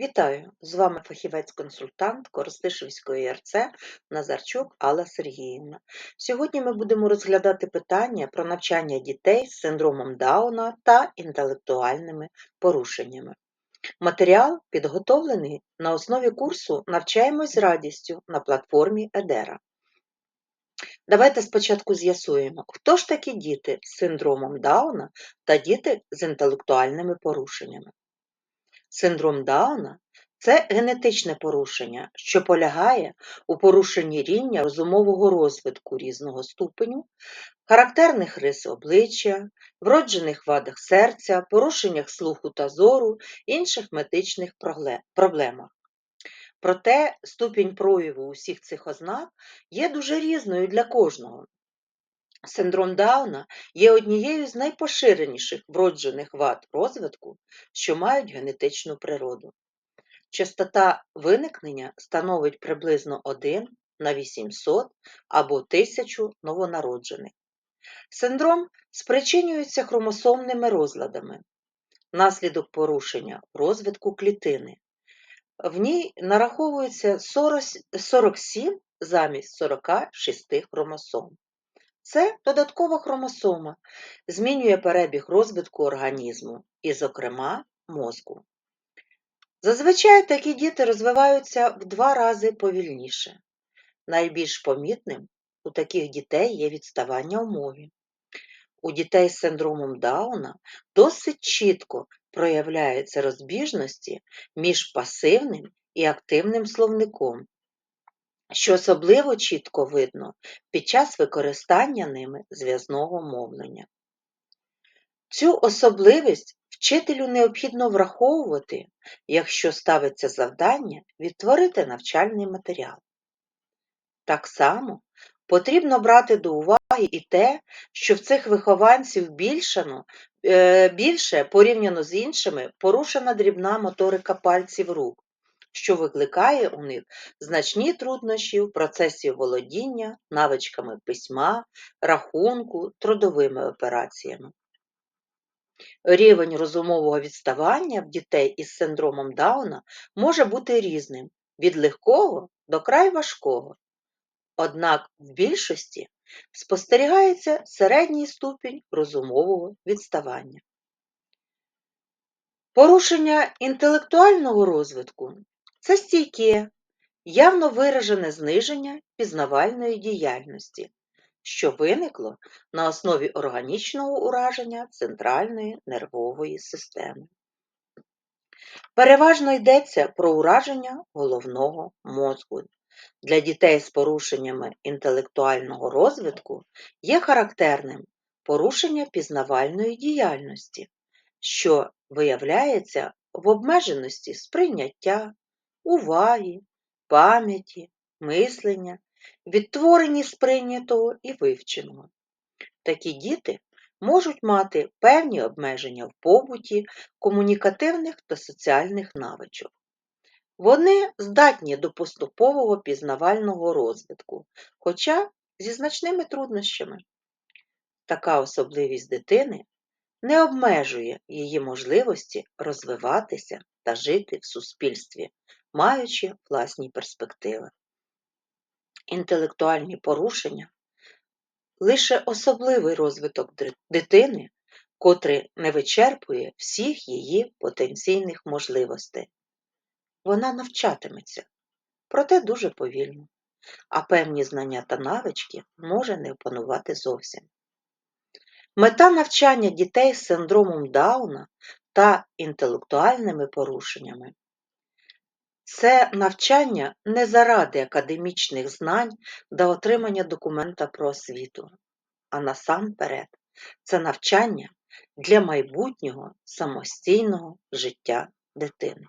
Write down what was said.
Вітаю! З вами фахівець-консультант Коростишівської РЦ Назарчук Алла Сергіївна. Сьогодні ми будемо розглядати питання про навчання дітей з синдромом Дауна та інтелектуальними порушеннями. Матеріал підготовлений на основі курсу Навчаємось з радістю на платформі Едера. Давайте спочатку з'ясуємо, хто ж такі діти з синдромом Дауна та діти з інтелектуальними порушеннями. Синдром Дауна це генетичне порушення, що полягає у порушенні рівня розумового розвитку різного ступеню, характерних рис обличчя, вроджених вадах серця, порушеннях слуху та зору, інших медичних проблемах. Проте ступінь прояву усіх цих ознак є дуже різною для кожного. Синдром Дауна є однією з найпоширеніших вроджених вад розвитку, що мають генетичну природу. Частота виникнення становить приблизно 1 на 800 або 1000 новонароджених. Синдром спричинюється хромосомними розладами, наслідок порушення розвитку клітини. В ній нараховується 40, 47 замість 46 хромосом. Це додаткова хромосома, змінює перебіг розвитку організму і, зокрема, мозку. Зазвичай такі діти розвиваються в два рази повільніше. Найбільш помітним у таких дітей є відставання у мові. У дітей з синдромом Дауна досить чітко проявляються розбіжності між пасивним і активним словником, що особливо чітко видно під час використання ними зв'язного мовлення. Цю особливість вчителю необхідно враховувати, якщо ставиться завдання відтворити навчальний матеріал. Так само потрібно брати до уваги і те, що в цих вихованців більшано, е, більше порівняно з іншими порушена дрібна моторика пальців рук, що викликає у них значні труднощі в процесі володіння навичками письма, рахунку, трудовими операціями. Рівень розумового відставання в дітей із синдромом Дауна може бути різним від легкого до край важкого. Однак в більшості спостерігається середній ступінь розумового відставання. Порушення інтелектуального розвитку це стійке, явно виражене зниження пізнавальної діяльності, що виникло на основі органічного ураження центральної нервової системи. Переважно йдеться про ураження головного мозку. Для дітей з порушеннями інтелектуального розвитку є характерним порушення пізнавальної діяльності, що виявляється в обмеженості сприйняття, уваги, пам'яті, мислення, відтворенні сприйнятого і вивченого. Такі діти можуть мати певні обмеження в побуті, комунікативних та соціальних навичок. Вони здатні до поступового пізнавального розвитку, хоча зі значними труднощами. Така особливість дитини не обмежує її можливості розвиватися та жити в суспільстві, маючи власні перспективи. Інтелектуальні порушення лише особливий розвиток дитини, котрий не вичерпує всіх її потенційних можливостей. Вона навчатиметься, проте дуже повільно, а певні знання та навички може не опанувати зовсім. Мета навчання дітей з синдромом Дауна та інтелектуальними порушеннями це навчання не заради академічних знань та отримання документа про освіту, а насамперед це навчання для майбутнього самостійного життя дитини.